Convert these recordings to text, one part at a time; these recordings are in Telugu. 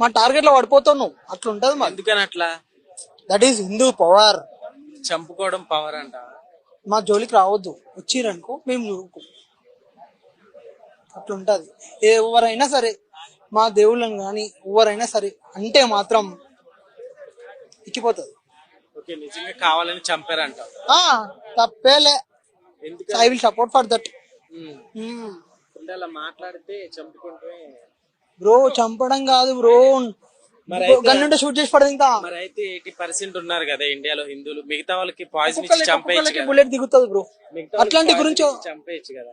మా టార్గెట్లో పడిపోతావు నువ్వు. అట్లా ఉంటది మాది ఎందుకని అట్లా? దట్ ఈస్ హిందూ పవర్ చంపుకోవడం పవర్ అంట మా జోలికి రావద్దు. వచ్చిరనుకో మేము చూడుకో అట్లా ఉంటది ఎవరైనా సరే మా దేవుళ్ళని కానీ ఎవరైనా సరే అంటే మాత్రం ఇక్కిపోతుంది ఓకే నిజంగా కావాలని చంపారంట ఆ, తప్పేలే. I will support for that అలా మాట్లాడితే చంపుకుంటే బ్రో చంపడం కాదు బ్రో. మరి గన్నుంటే షూట్ చేసి పడదు ఇంకా. మరి అయితే ఎయిటీ పర్సెంట్ ఉన్నారు కదా ఇండియాలో హిందువులు. మిగతా వాళ్ళకి పాయిజన్ ఇచ్చి చంపేయచ్చు కదా. బుల్లెట్ దిగుతుంది బ్రో. మిగతా వాళ్ళకి అట్లాంటి poison గురించి ఇచ్చి చంపేయచ్చు కదా.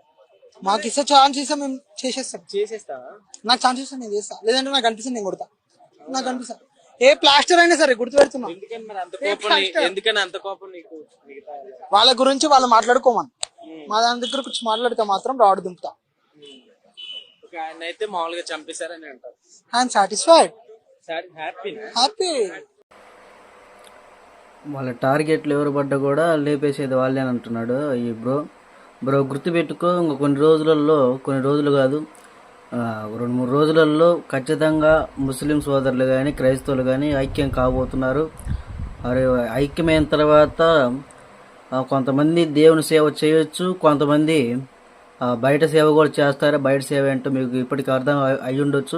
మాకు ఇస్తే ఛాన్స్ ఇస్తే మేము చేసేస్తాం. చేసేస్తావా? నాకు ఛాన్స్ ఇస్తే నేను చేస్తా. లేదంటే నాకు అనిపిస్తుంది నేను కొడతా. నాకు అనిపిస్తా ఏ ప్లాస్టర్ అయినా సరే గుర్తు పెడుతున్నా ఎందుకని మరి అంత కోపం నీ- ఎందుకని అంత కోపం నీకు? మిగతా వాళ్ళకి? వాళ్ళ గురించి వాళ్ళు మాట్లాడుకోమని. మా దాని దగ్గర వచ్చి మాట్లాడితే మాత్రం రాడు దింపుతా. ఒక ఆయన అయితే మామూలుగా చంపేశారని అంటారు. ఐఎమ్ సాటిస్ఫైడ్ సరే హ్యాపీ హ్యాపీ వాళ్ళ టార్గెట్లు ఎవరు పడ్డా కూడా లేపేసేది వాళ్ళే అని అంటున్నాడు ఈ బ్రో. బ్రో గుర్తుపెట్టుకో ఇంక కొన్ని రోజులలో కొన్ని రోజులు కాదు ఆ, రెండు మూడు రోజులలో ఖచ్చితంగా ముస్లిం సోదరులు కానీ క్రైస్తవులు కానీ ఐక్యం కాబోతున్నారు. మరి ఐక్యమైన తర్వాత కొంతమంది దేవుని సేవ చేయొచ్చు కొంతమంది బయట సేవ కూడా చేస్తారు? బయట సేవ ఏంటో మీకు ఇప్పటికీ అర్థం అయి- ఉండొచ్చు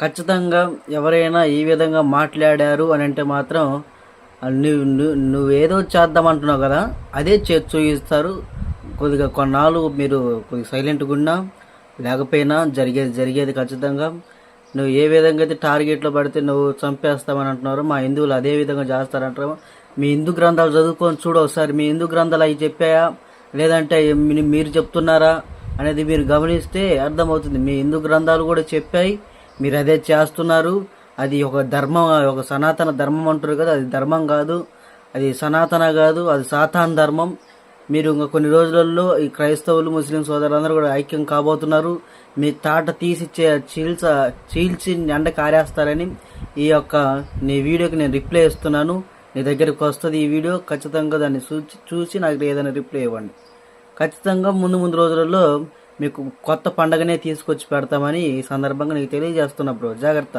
ఖచ్చితంగా ఎవరైనా ఈ విధంగా మాట్లాడారు అని అంటే మాత్రం నువ్వు నువ్వు నువ్వేదో చేద్దామంటున్నావు కదా అదే చేతి చూపిస్తారు కొద్దిగా కొన్నాళ్ళు మీరు కొద్దిగా సైలెంట్గా ఉన్నా లేకపోయినా జరిగేది జరిగేది ఖచ్చితంగా. నువ్వు ఏ విధంగా అయితే టార్గెట్లో పడితే నువ్వు చంపేస్తామని అంటున్నారో మా హిందువులు అదే విధంగా చేస్తారంటారు మీ హిందూ గ్రంథాలు చదువుకొని చూడు ఒకసారి మీ హిందూ గ్రంథాలు అవి చెప్పాయా? లేదంటే మీరు చెప్తున్నారా అనేది మీరు గమనిస్తే అర్థమవుతుంది. మీ హిందూ గ్రంథాలు కూడా చెప్పాయి. మీరు అదే చేస్తున్నారు. అది ఒక ధర్మం ఒక సనాతన ధర్మం అంటారు కదా అది ధర్మం కాదు. అది సనాతన కాదు అది సాతాన్ ధర్మం. మీరు ఇంకా కొన్ని రోజులలో ఈ క్రైస్తవులు ముస్లిం సోదరులందరూ కూడా ఐక్యం కాబోతున్నారు. మీ తాట తీసి చే- చీల్చ చీల్చి ఎండ కారేస్తారని ఈ యొక్క నీ వీడియోకి నేను రిప్లై ఇస్తున్నాను. నీ దగ్గరికి వస్తుంది ఈ వీడియో. ఖచ్చితంగా దాన్ని చూసి చూసి నాకు ఏదైనా రిప్లై ఇవ్వండి. ఖచ్చితంగా ముందు ముందు రోజులలో మీకు కొత్త పండగనే తీసుకొచ్చి పెడతామని ఈ సందర్భంగా నీకు తెలియజేస్తున్నా బ్రో. జాగ్రత్త.